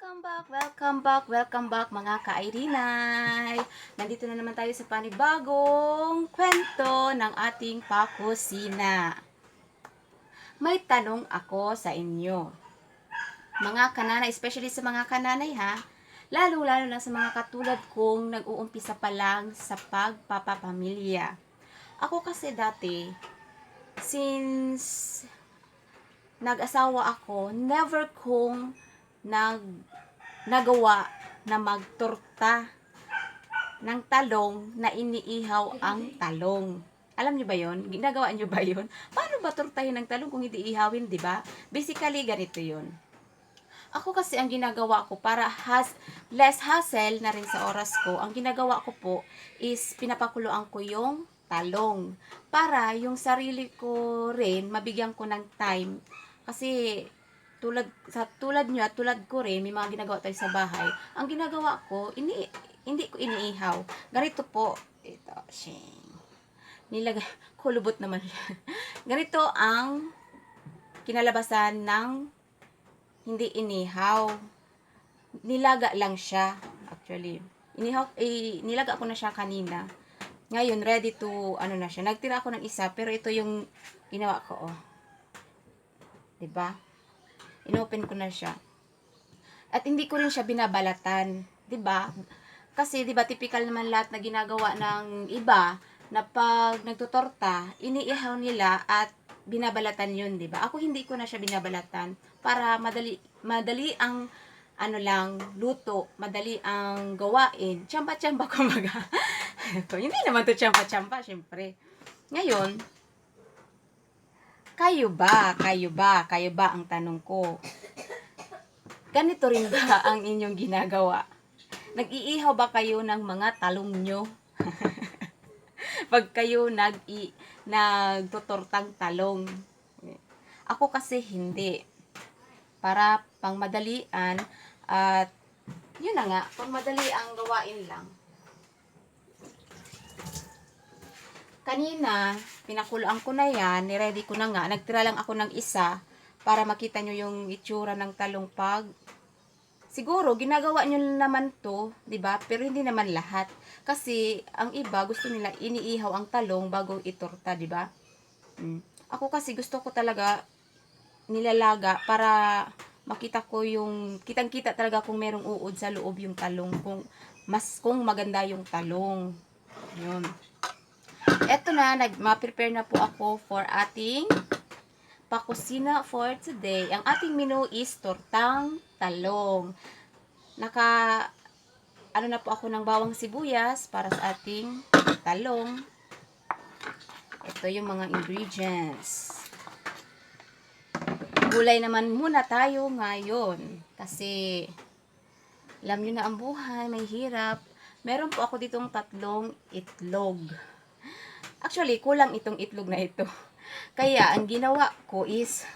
Welcome back, welcome back, welcome back mga ka-Irinay. Nandito na naman tayo sa panibagong kwento ng ating pakusina. May tanong ako sa inyo. Mga kananay, especially sa mga kananay ha, lalo-lalo na sa mga katulad kong nag-uumpisa pa lang sa pagpapapamilya. Ako kasi dati, since nag-asawa ako, never kong nag nagawa na magtorta ng talong na iniihaw ang talong. Alam niyo ba yon? Ginagawa niyo ba yon? Paano ba tortahin ng talong kung hindi ihawin, di ba? Basically, ganito yon. Ako kasi ang ginagawa ko para has, less hassle na rin sa oras ko, ang ginagawa ko po is pinapakuluan ko yung talong para yung sarili ko rin mabigyan ko ng time kasi tulad sa tulad nyo at tulad ko rin may mga ginagawa tayo sa bahay. Ang ginagawa ko ini hindi ko iniihaw. Ganito po ito shing nilagay kulubot naman ganito ang kinalabasan ng hindi inihaw. Nilaga lang siya actually. Inihaw eh, nilaga ko na siya kanina. Ngayon ready to ano na siya. Nagtira ako ng isa pero ito yung ginawa ko oh. 'di ba inopen ko na siya. At hindi ko rin siya binabalatan, 'di ba? Kasi 'di ba typical naman lahat na ginagawa ng iba na pag nagtutorta, iniihaw nila at binabalatan 'yun, 'di ba? Ako hindi ko na siya binabalatan para madali madali ang ano lang, luto, madali ang gawain. Tsampa-tsampa kumbaga. hindi naman to tsampa-tsampa, syempre. Ngayon, kayo ba? Kayo ba? Kayo ba ang tanong ko? Ganito rin ba ang inyong ginagawa? Nag-iihaw ba kayo ng mga talong nyo? Pag kayo nag -i nagtutortang talong. Ako kasi hindi. Para pang madalian at yun na nga, pang madali ang gawain lang. kanina, pinakuloan ko na yan, niready ko na nga, nagtira lang ako ng isa para makita nyo yung itsura ng talong siguro ginagawa nyo naman to, 'di ba? Pero hindi naman lahat. Kasi ang iba gusto nila iniihaw ang talong bago itorta, 'di ba? Mm. Ako kasi gusto ko talaga nilalaga para makita ko yung kitang-kita talaga kung merong uod sa loob yung talong kung mas kung maganda yung talong. Yun. Eto na, nag-prepare na po ako for ating pakusina for today. Ang ating menu is tortang talong. Naka, ano na po ako ng bawang sibuyas para sa ating talong. Ito yung mga ingredients. Gulay naman muna tayo ngayon. Kasi, alam nyo na ang buhay, may hirap. Meron po ako ditong tatlong itlog. Actually, kulang itong itlog na ito. Kaya, ang ginawa ko is,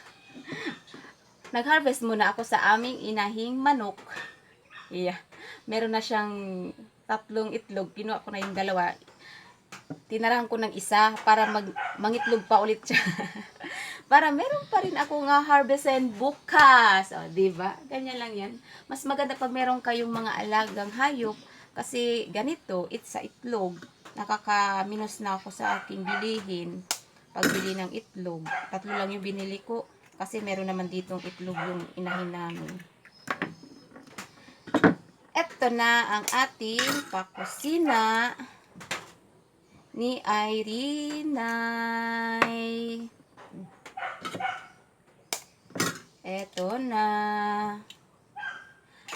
nag-harvest muna ako sa aming inahing manok. Yeah. Meron na siyang tatlong itlog. Kinuha ko na yung dalawa. Tinarahan ko ng isa para mag mangitlog pa ulit siya. para meron pa rin ako nga harvestin bukas. O, di ba? Ganyan lang yan. Mas maganda pag meron kayong mga alagang hayop kasi ganito, it's sa itlog nakaka-minus na ako sa aking bilihin pagbili ng itlog. Tatlo lang yung binili ko kasi meron naman ditong itlog yung inahin namin. Ito na ang ating pakusina ni Irene. Ito na.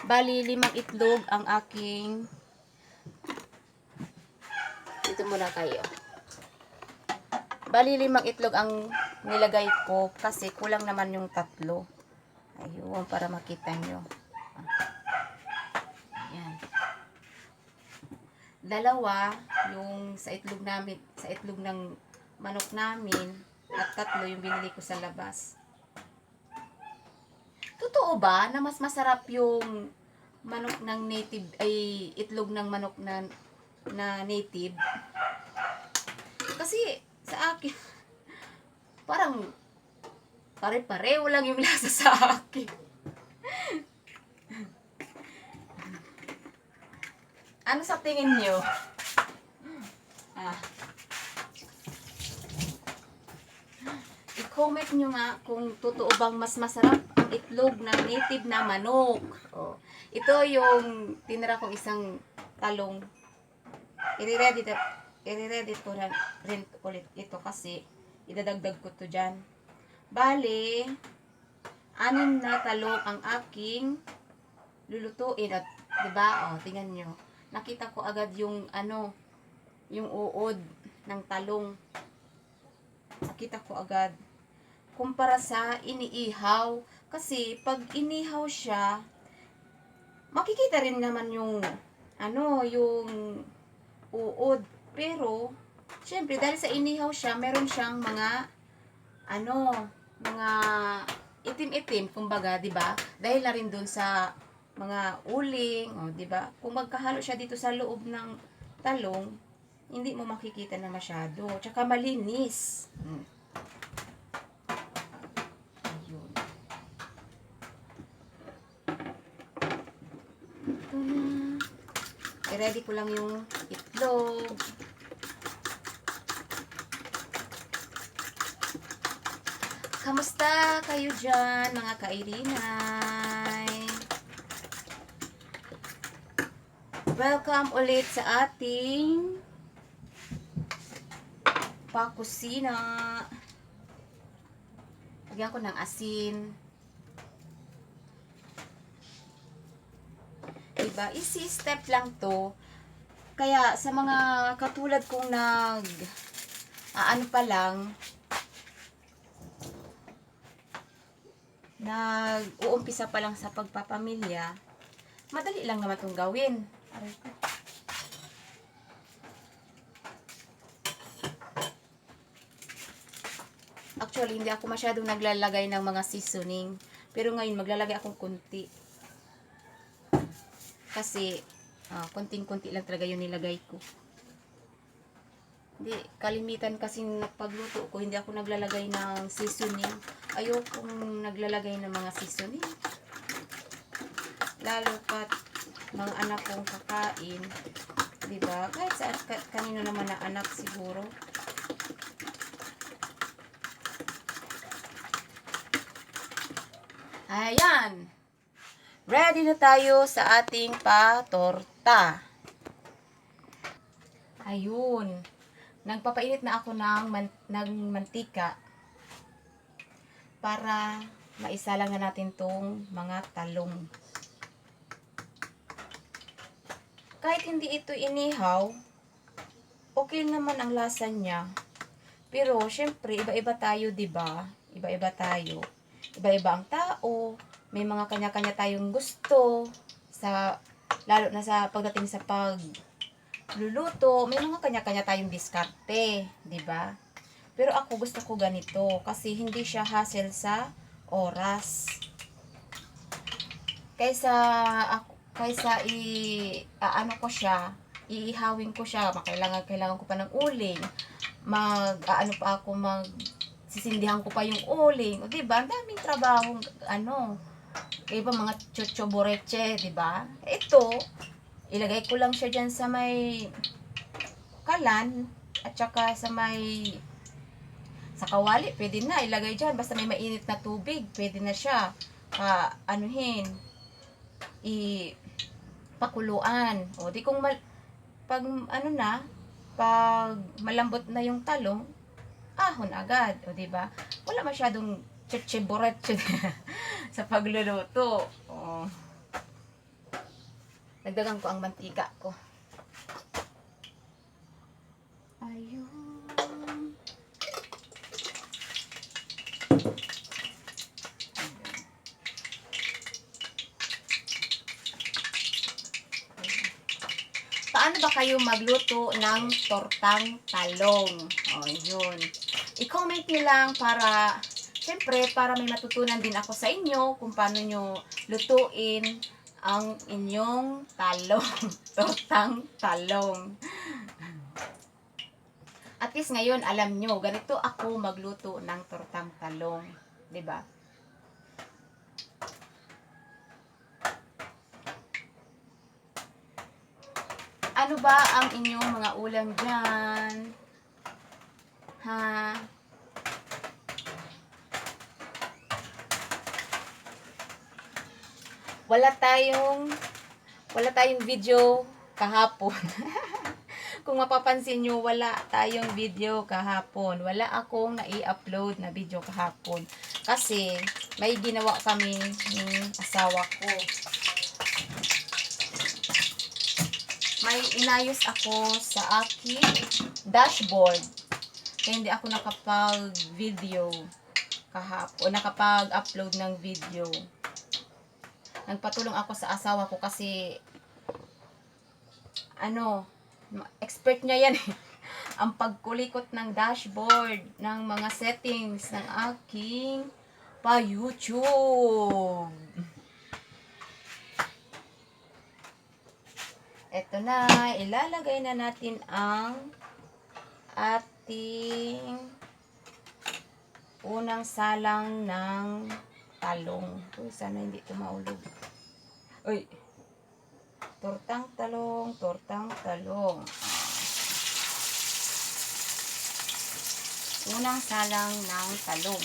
Bali, limang itlog ang aking dito muna kayo. Bali, limang itlog ang nilagay ko kasi kulang naman yung tatlo. Ayun, para makita nyo. Ayan. Dalawa, yung sa itlog namin, sa itlog ng manok namin, at tatlo yung binili ko sa labas. Totoo ba na mas masarap yung manok ng native, ay itlog ng manok na na native. Kasi sa akin, parang pare-pareho lang yung lasa sa akin. Ano sa tingin niyo? Ah. I-comment nyo nga kung totoo bang mas masarap ang itlog ng native na manok. Oh. Ito yung tinira kong isang talong. I-ready i-ready ko na rin ulit ito kasi idadagdag ko to dyan. Bale, anim na talong ang aking lulutuin at 'di ba? Oh, tingnan niyo. Nakita ko agad yung ano, yung uod ng talong. Nakita ko agad. Kumpara sa iniihaw. Kasi pag inihaw siya, makikita rin naman yung ano, yung uod. Pero, syempre, dahil sa inihaw siya, meron siyang mga ano, mga itim-itim, kumbaga, 'di ba? Dahil na rin dun sa mga uling, oh, 'di ba? Kung magkahalo siya dito sa loob ng talong, hindi mo makikita na masyado. Tsaka malinis. Hmm. Ayun. Ito na. I-ready ko lang yung itlog. Kamusta kayo dyan, mga kairinay? Welcome ulit sa ating pakusina. Lagyan ko ng asin. Diba? Easy step lang to. Kaya sa mga katulad kong nag aano pa lang nag-uumpisa pa lang sa pagpapamilya, madali lang naman itong gawin. Aray ko. Actually, hindi ako masyadong naglalagay ng mga seasoning. Pero ngayon, maglalagay akong kunti. Kasi, ah, konting-kunti lang talaga yung nilagay ko. Hindi, kalimitan kasi pagluto ko, hindi ako naglalagay ng seasoning. Ayokong naglalagay ng mga seasoning. Lalo pat mga anak kong kakain. Diba? Kahit sa ka- kanino naman na anak siguro. Ayan. Ready na tayo sa ating patorta. Ayun. Nagpapainit na ako ng, man, ng mantika para maisalang na natin tong mga talong. Kahit hindi ito inihaw, okay naman ang lasa niya. Pero, syempre, iba-iba tayo, 'di ba? Iba-iba tayo. Iba-iba ang tao. May mga kanya-kanya tayong gusto sa lalo na sa pagdating sa pag luluto, may mga kanya-kanya tayong diskarte, 'di ba? Pero ako gusto ko ganito kasi hindi siya hassle sa oras. Kaysa ako kaysa i ano ko siya, iihawin ko siya, makailangan kailangan ko pa ng uling. Mag aano pa ako mag sisindihan ko pa yung uling. 'di ba? Ang daming trabaho ano. Kaya ba mga chochoboreche, 'di ba? Ito, ilagay ko lang siya diyan sa may kalan at saka sa may sa kawali, pwede na ilagay diyan basta may mainit na tubig, pwede na siya pa anuhin i pakuluan. O di kung mal, pag ano na, pag malambot na yung talong, ahon agad, o di ba? Wala masyadong chichiboret sa pagluluto. O. Nagdagan ko ang mantika ko. Ayun. Paano ba kayo magluto ng tortang talong? O, yun. I-comment nyo lang para, syempre, para may matutunan din ako sa inyo kung paano nyo lutuin ang inyong talong. tortang talong. At least ngayon, alam nyo, ganito ako magluto ng tortang talong. ba? Ano ba ang inyong mga ulam dyan? Ha? Wala tayong wala tayong video kahapon. Kung mapapansin nyo, wala tayong video kahapon. Wala akong nai-upload na video kahapon. Kasi, may ginawa kami ng asawa ko. May inayos ako sa aking dashboard. Kaya hindi ako nakapag-video kahapon. Nakapag-upload ng video. Nagpatulong ako sa asawa ko kasi ano, expert niya yan eh. Ang pagkulikot ng dashboard ng mga settings ng aking pa-YouTube. Ito na, ilalagay na natin ang ating unang salang ng talong. Uy, sana hindi ito maulog. Uy, tortang talong, tortang talong. Unang salang ng talong.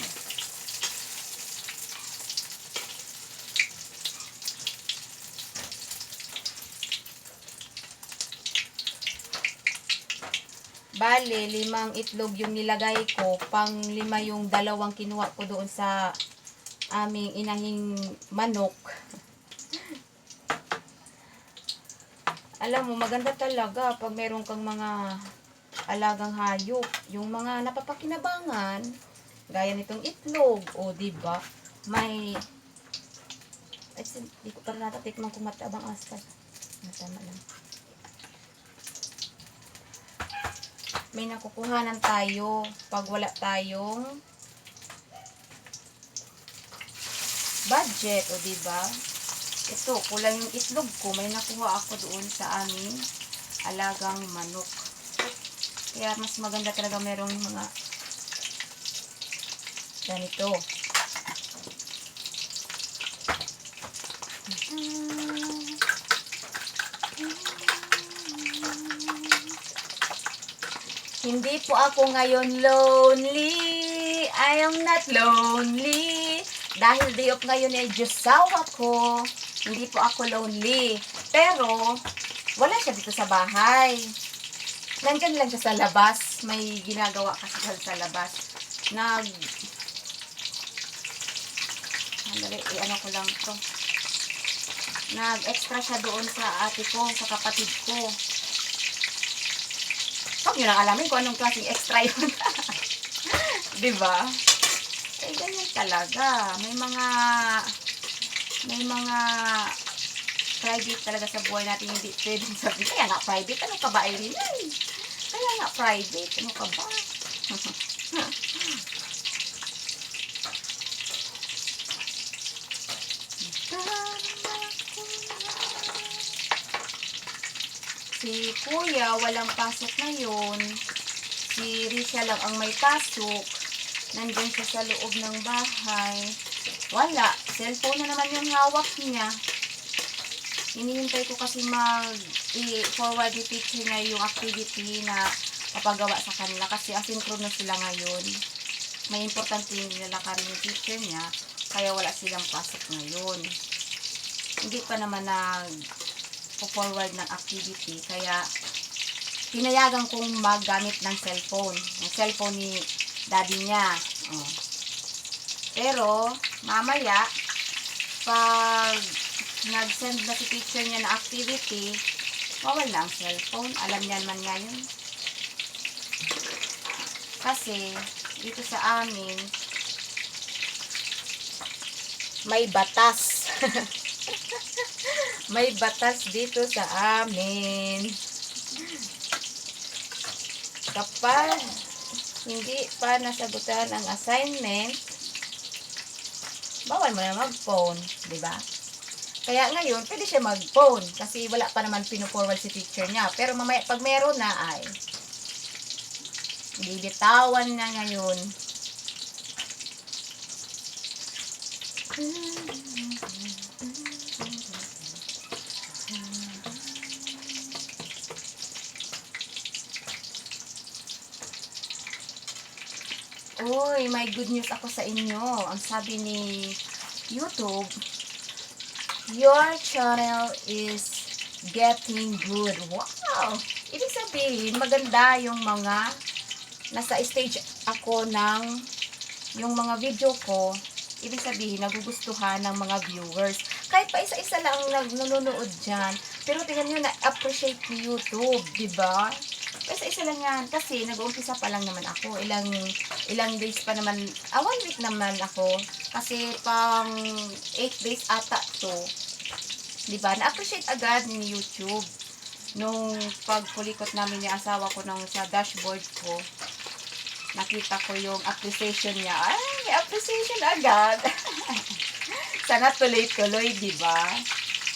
Bale, limang itlog yung nilagay ko. Pang lima yung dalawang kinuha ko doon sa aming inahing manok. Alam mo, maganda talaga pag meron kang mga alagang hayop. Yung mga napapakinabangan, gaya nitong itlog, o di ba May ay, sin- di ko pa natatikman kung matabang aspas. Matama lang. May nakukuhanan tayo pag wala tayong budget, o di ba? Ito, kulang yung itlog ko. May nakuha ako doon sa aming alagang manok. Kaya mas maganda talaga merong mga ganito. Hindi po ako ngayon lonely. I am not lonely. Dahil day off ngayon ay Diyosawa ko. Hindi po ako lonely. Pero, wala siya dito sa bahay. Nandyan lang siya sa labas. May ginagawa kasi siya sa labas. Nag... Andali, i-ano ko lang to. Nag-extra siya doon sa ate ko, sa kapatid ko. Huwag nyo lang alamin kung anong klaseng extra yun. Di ba? Eh, ganyan talaga. May mga, may mga private talaga sa buhay natin hindi pwedeng sabihin. Kaya nga private, ano ka ba, Irene? Ay, Kaya nga private, ano ka ba? Si Kuya walang pasok ngayon. Si Risha lang ang may pasok. Nandun siya sa loob ng bahay. Wala. Cellphone na naman yung hawak niya. Hinihintay ko kasi mag i-forward yung picture niya yung activity na papagawa sa kanila kasi asynchronous sila ngayon. May importante yung nilalakarin yung picture niya kaya wala silang pasok ngayon. Hindi pa naman nag forward ng activity kaya pinayagan kong maggamit ng cellphone. Yung cellphone ni daddy niya. Oh. Pero, mamaya, pag nag-send na si teacher niya na activity, bawal na ang cellphone. Alam niya naman nga yun. Kasi, dito sa amin, may batas. may batas dito sa amin. Kapag hindi pa nasagutan ang assignment, bawal mo na mag-phone, di ba? Kaya ngayon, pwede siya mag-phone kasi wala pa naman pino-forward si teacher niya. Pero mamaya, pag meron na ay, bibitawan na ngayon. Uy, may good news ako sa inyo. Ang sabi ni YouTube, your channel is getting good. Wow! Ibig sabihin, maganda yung mga nasa stage ako ng yung mga video ko, ibig sabihin, nagugustuhan ng mga viewers. Kahit pa isa-isa lang nanonood dyan, pero tingnan nyo, na-appreciate ni YouTube, di ba? Isa-isa lang yan, kasi nag-uumpisa pa lang naman ako. Ilang, ilang days pa naman, ah, one week naman ako. Kasi pang 8 days ata to. Di ba? Na-appreciate agad ni YouTube nung pagkulikot namin ni asawa ko ng sa dashboard ko nakita ko yung appreciation niya. Ay, appreciation agad. Sana tuloy-tuloy, di ba?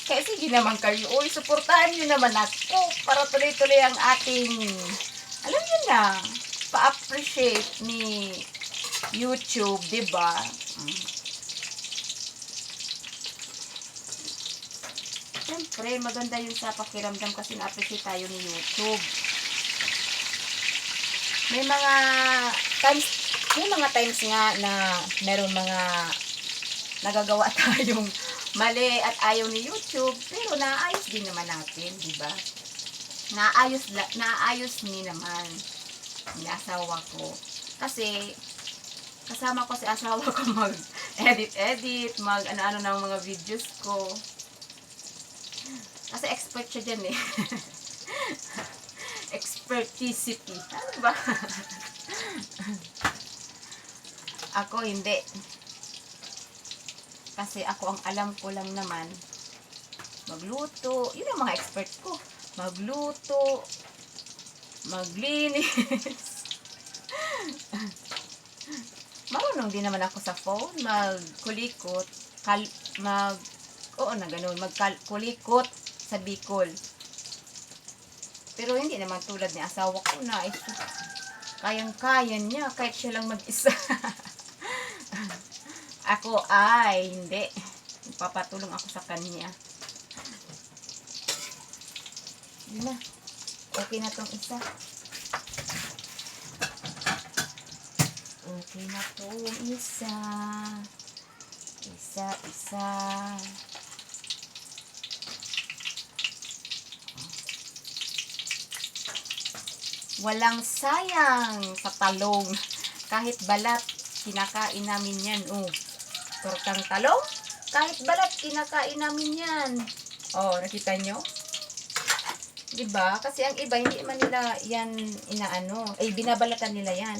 Kaya sige naman kayo, uy, suportahan niyo naman ako para tuloy-tuloy ang ating, alam niyo na, pa-appreciate ni YouTube, di ba? Mm. Siyempre, maganda yun sa pakiramdam kasi na-appreciate tayo ni YouTube may mga times may mga times nga na meron mga nagagawa tayong mali at ayaw ni YouTube pero naayos din naman natin di ba naayos naayos ni naman ni asawa ko kasi kasama ko si asawa ko mag edit edit mag ano ano ng mga videos ko kasi expert siya dyan eh experticity. Ano ba? ako hindi. Kasi ako ang alam ko lang naman, magluto. Yun ang mga expert ko. Magluto, maglinis. Marunong din naman ako sa phone, magkulikot, kal, mag, oo na ganun, magkulikot sa Bicol. Pero hindi naman tulad ni asawa ko na is kayang-kaya niya kahit siya lang mag-isa. ako ay hindi. Papatulong ako sa kanya. Yun na. Okay na tong isa. Okay na tong isa. Isa, isa. Walang sayang sa talong. Kahit balat, kinakain namin yan. Oh, tortang talong, kahit balat, kinakain namin yan. Oh, nakita nyo? Diba? Kasi ang iba, hindi man nila yan inaano. Eh, binabalatan nila yan.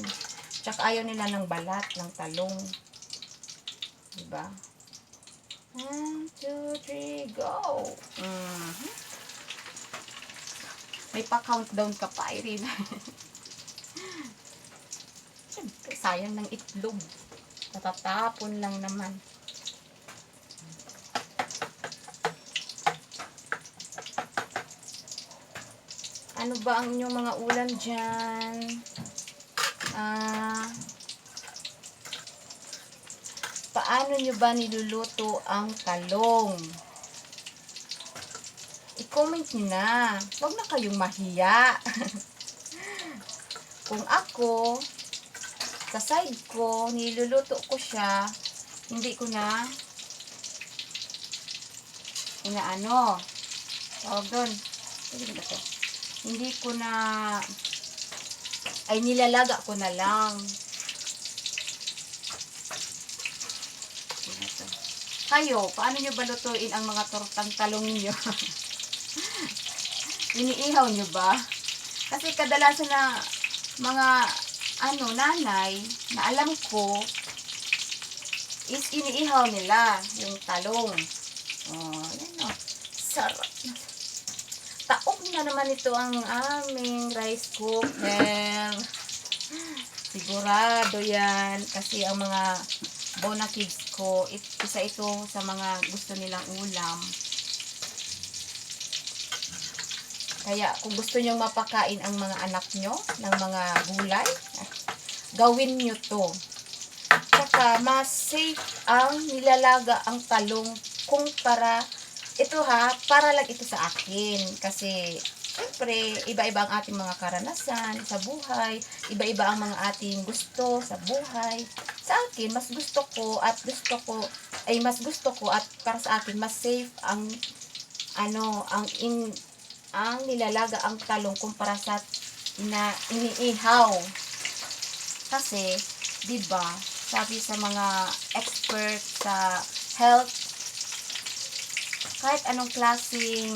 Tsaka ayaw nila ng balat, ng talong. Diba? One, two, three, go! Mhm. May pa-countdown ka pa, Irene. Sayang ng itlog. Natatapon lang naman. Ano ba ang inyong mga ulam dyan? Ah... paano nyo ba niluluto ang talong? i-comment nyo na. Huwag na kayong mahiya. Kung ako, sa side ko, niluluto ko siya, hindi ko na inaano. Tawag doon. Hindi ko na ay nilalaga ko na lang. Kayo, paano nyo balutuin ang mga tortang talong niyo? Iniihaw nyo ba? Kasi kadalasan na mga ano, nanay na alam ko is iniihaw nila yung talong. Oh, yan o. Sarap. Taok na naman ito ang aming rice cooker. Sigurado yan. Kasi ang mga Bona kids ko, it- isa ito sa mga gusto nilang ulam. Kaya kung gusto nyo mapakain ang mga anak nyo ng mga gulay, gawin nyo to. Tsaka mas safe ang nilalaga ang talong kung para, ito ha, para lang ito sa akin. Kasi Siyempre, iba-iba ang ating mga karanasan sa buhay, iba-iba ang mga ating gusto sa buhay. Sa akin, mas gusto ko at gusto ko, ay mas gusto ko at para sa akin, mas safe ang, ano, ang in, ang nilalaga ang talong kumpara sa na iniihaw. Kasi, di ba, sabi sa mga expert sa health, kahit anong klaseng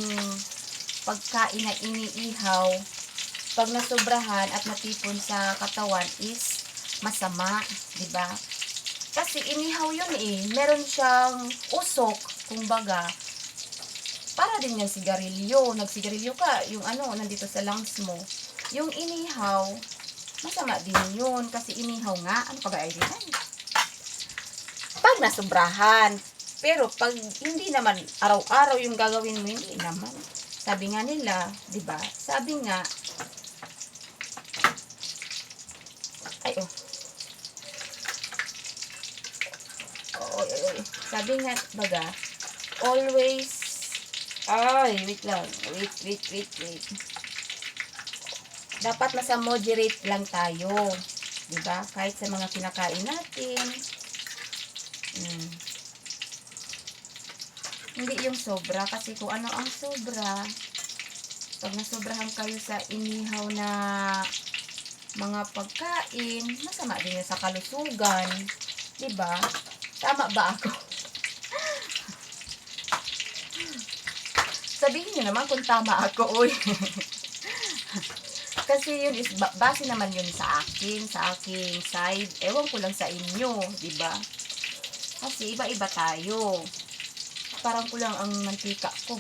pagkain na iniihaw, pag nasobrahan at natipon sa katawan is masama, di ba? Kasi inihaw yun eh. Meron siyang usok, kumbaga. Para din yan sigarilyo. Nagsigarilyo ka, yung ano, nandito sa lungs mo. Yung inihaw, masama din yun. Kasi inihaw nga, ano ka ba idea? Pag nasobrahan. Pero pag hindi naman araw-araw yung gagawin mo, hindi naman. Sabi nga nila, 'di ba? Sabi nga Ay oh. Oy, oy. Sabi nga baga, always ay, wait lang. Wait, wait, wait, wait. Dapat nasa moderate lang tayo. 'Di ba? Kahit sa mga kinakain natin. Mm. Hindi yung sobra kasi kung ano ang sobra, pag nasobrahan kayo sa inihaw na mga pagkain, masama din sa kalusugan. 'Di ba? Tama ba ako? Sabihin niyo naman kung tama ako, oy. Kasi yun is, ba- base naman yun sa akin, sa aking side. Ewan ko lang sa inyo, di ba? Kasi iba-iba tayo parang kulang ang mantika ko.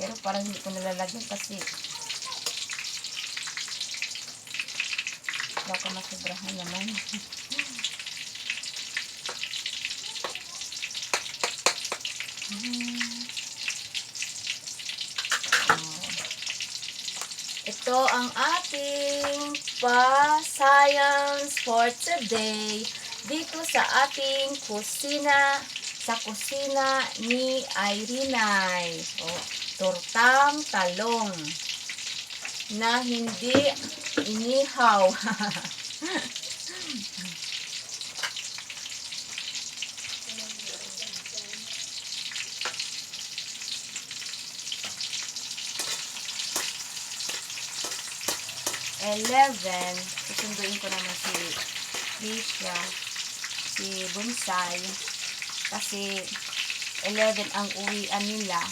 Pero parang hindi ko nalalagyan kasi baka masobrahan naman. Hmm. Ito ang ating pa-science for today dito sa ating kusina sa kusina ni Irinay. O, tortang talong na hindi inihaw. Eleven. Susunduin ko naman si Risha, si Bonsai. Kasi 11 ang uwian nila.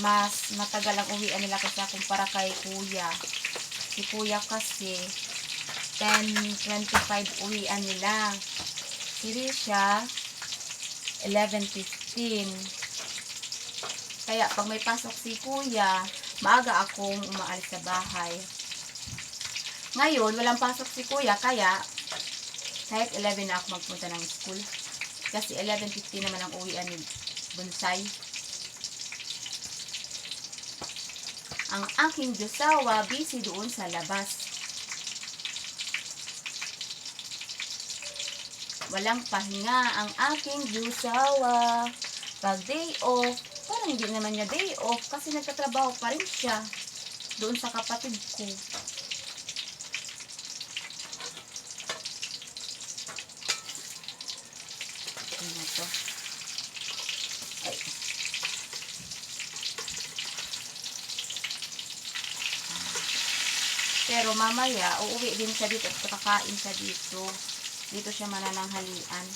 Mas matagal ang uwian nila kasi kumpara kay kuya. Si kuya kasi 10.25 uwian nila. Si Risha 11.15 kaya pag may pasok si kuya maaga akong umaalis sa bahay ngayon walang pasok si kuya kaya kahit 11 na ako magpunta ng school. Kasi 11.50 naman ang uwian ni Bonsai. Ang aking Diyosawa, busy doon sa labas. Walang pahinga ang aking Diyosawa. Pag day off, parang hindi naman niya day off kasi nagtatrabaho pa rin siya doon sa kapatid ko. Ano. Pero mamaya, uuwi din siya dito at kakain siya dito. Dito siya manananghalian.